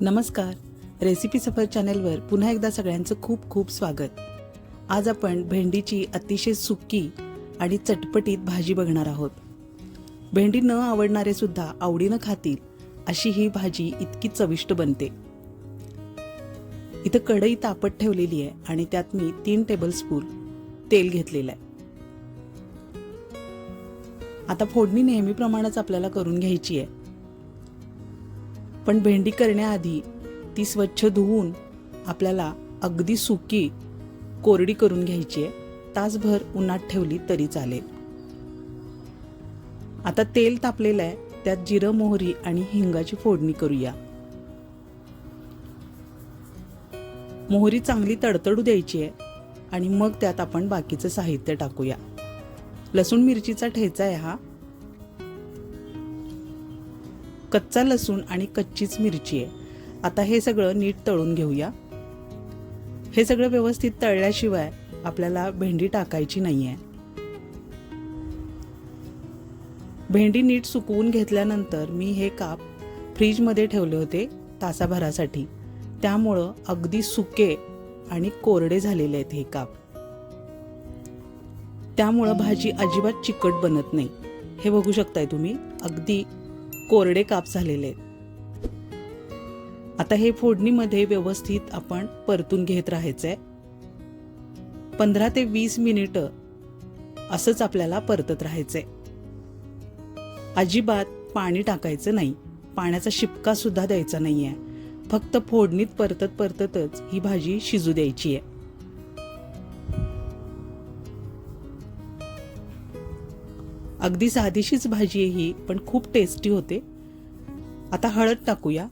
नमस्कार. रेसिपी सफर चॅनेलवर पुन्हा एकदा सगळ्यांचं खूप खूप स्वागत. आज आपण भेंडीची अतिशय सुकी आणि चटपटीत भाजी बघणार आहोत. भेंडी न आवडणारे सुद्धा आवडीनं खातील अशी ही भाजी इतकी चविष्ट बनते. इथं कढई तापत ठेवलेली आहे आणि त्यात मी तीन टेबलस्पून तेल घेतलेलं आहे. आता फोडणी नेहमीप्रमाणेच आपल्याला करून घ्यायची आहे. पण भेंडी करण्याआधी ती स्वच्छ धुवून आपल्याला अगदी सुकी कोरडी करून घ्यायची आहे. तासभर उन्हात ठेवली तरी चालेल. आता तेल तापलेलं आहे. त्यात जिरं मोहरी आणि हिंगाची फोडणी करूया. मोहरी चांगली तडतडू द्यायची आहे आणि मग त्यात आपण बाकीचं साहित्य टाकूया. लसूण मिरचीचा ठेचा आहे हा. कच्चा लसूण आणि कच्चीच मिरची आहे. आता हे सगळं नीट तळून घेऊया. हे सगळं व्यवस्थित तळल्याशिवाय आपल्याला भेंडी टाकायची नाही आहे भेंडी नीट सुकवून घेतल्यानंतर मी हे काप फ्रीजमध्ये ठेवले होते तासाभरासाठी. त्यामुळं अगदी सुके आणि कोरडे झालेले आहेत हे काप. त्यामुळं भाजी अजिबात चिकट बनत नाही. हे बघू शकताय तुम्ही अगदी कोरडे काप झालेले आहेत. आता हे फोडणीमध्ये व्यवस्थित आपण परतून घेत राहायचं आहे पंधरा ते वीस मिनिटं असंच आपल्याला परतत राहायचंय. अजिबात पाणी टाकायचं नाही. पाण्याचा शिपका सुद्धा द्यायचा आहे फक्त फोडणीत परतत परततच ही भाजी शिजू द्यायची आहे अगदी साधीशीच भाजी आहे ही पण खूप टेस्टी होते. आता हळद टाकूया.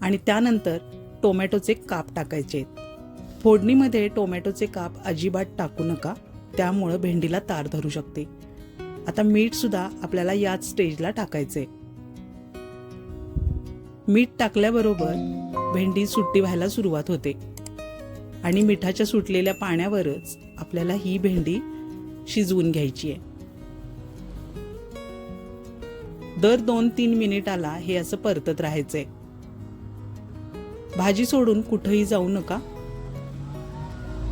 आणि त्यानंतर टोमॅटोचे काप टाकायचे आहेत. फोडणीमध्ये टोमॅटोचे काप अजिबात टाकू नका त्यामुळं भेंडीला तार धरू शकते. आता मीठसुद्धा आपल्याला याच स्टेजला टाकायचे मीठ टाकल्याबरोबर भेंडी सुट्टी व्हायला सुरुवात होते. आणि मिठाच्या सुटलेल्या पाण्यावरच आपल्याला ही भेंडी शिजवून घ्यायची आहे. दर दोन तीन मिनिटाला हे असं परतत राहायचंय. भाजी सोडून कुठंही जाऊ नका.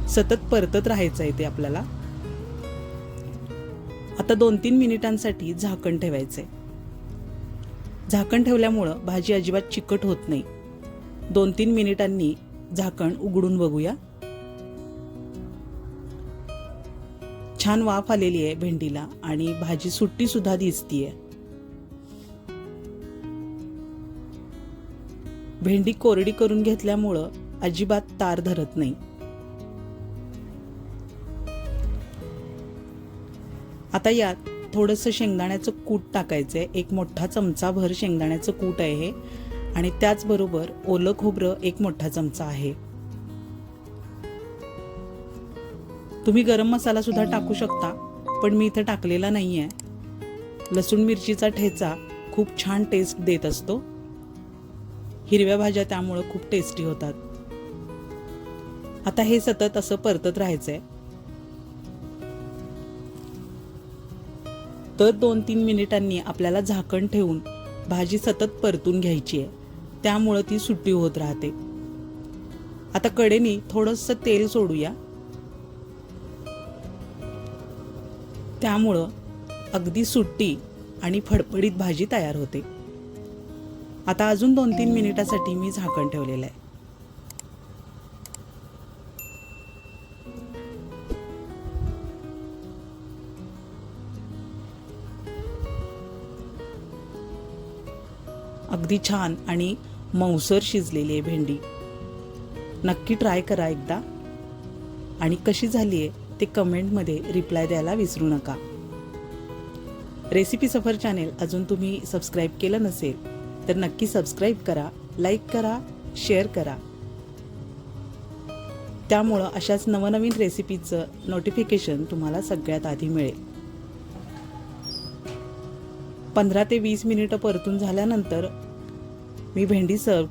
सतत परतत राहायचंय ते आपल्याला. आता दोन तीन मिनिटांसाठी झाकण ठेवायचंय. झाकण ठेवल्यामुळं भाजी अजिबात चिकट होत नाही. दोन तीन मिनिटांनी झाकण उघडून बघूया. छान वाफ आलेली आहे भेंडीला आणि भाजी सुट्टी सुद्धा दिसतीये. भेंडी कोरडी करून घेतल्यामुळं अजिबात तार धरत नाही. आता यात थोडंसं शेंगदाण्याचं कूट टाकायचंय. एक मोठा चमचा भर शेंगदाण्याचं कूट आहे हे. आणि त्याचबरोबर ओलं खोबरं एक मोठा चमचा आहे. तुम्ही गरम मसालासुद्धा टाकू शकता पण मी इथं टाकलेला नाही आहे लसूण मिरचीचा ठेचा खूप छान टेस्ट देत असतो. हिरव्या भाज्या त्यामुळं खूप टेस्टी होतात. आता हे सतत असं परतत राहायचं आहे तर दोन तीन मिनिटांनी आपल्याला झाकण ठेवून भाजी सतत परतून घ्यायची आहे. त्यामुळं ती सुट्टी होत राहते. आता कडेनी थोडंसं तेल सोडूया. त्यामुळं अगदी सुट्टी आणि फडफडीत भाजी तयार होते. आता अजून दोन तीन मिनिटासाठी मी झाकण ठेवलेलं आहे. अगदी छान आणि मऊसर शिजलेली आहे भेंडी. नक्की ट्राय करा एकदा. आणि कशी झाली आहे ते कमेंटमध्ये रिप्लाय द्यायला विसरू नका. रेसिपी सफर चॅनेल अजून तुम्ही सबस्क्राईब केलं नसेल तर नक्की सबस्क्राईब करा लाईक करा शेअर करा. त्यामुळं अशाच नवनवीन रेसिपीचं नोटिफिकेशन तुम्हाला सगळ्यात आधी मिळेल. पंधरा ते वीस मिनिटं परतून झाल्यानंतर मी भेंडी सर्व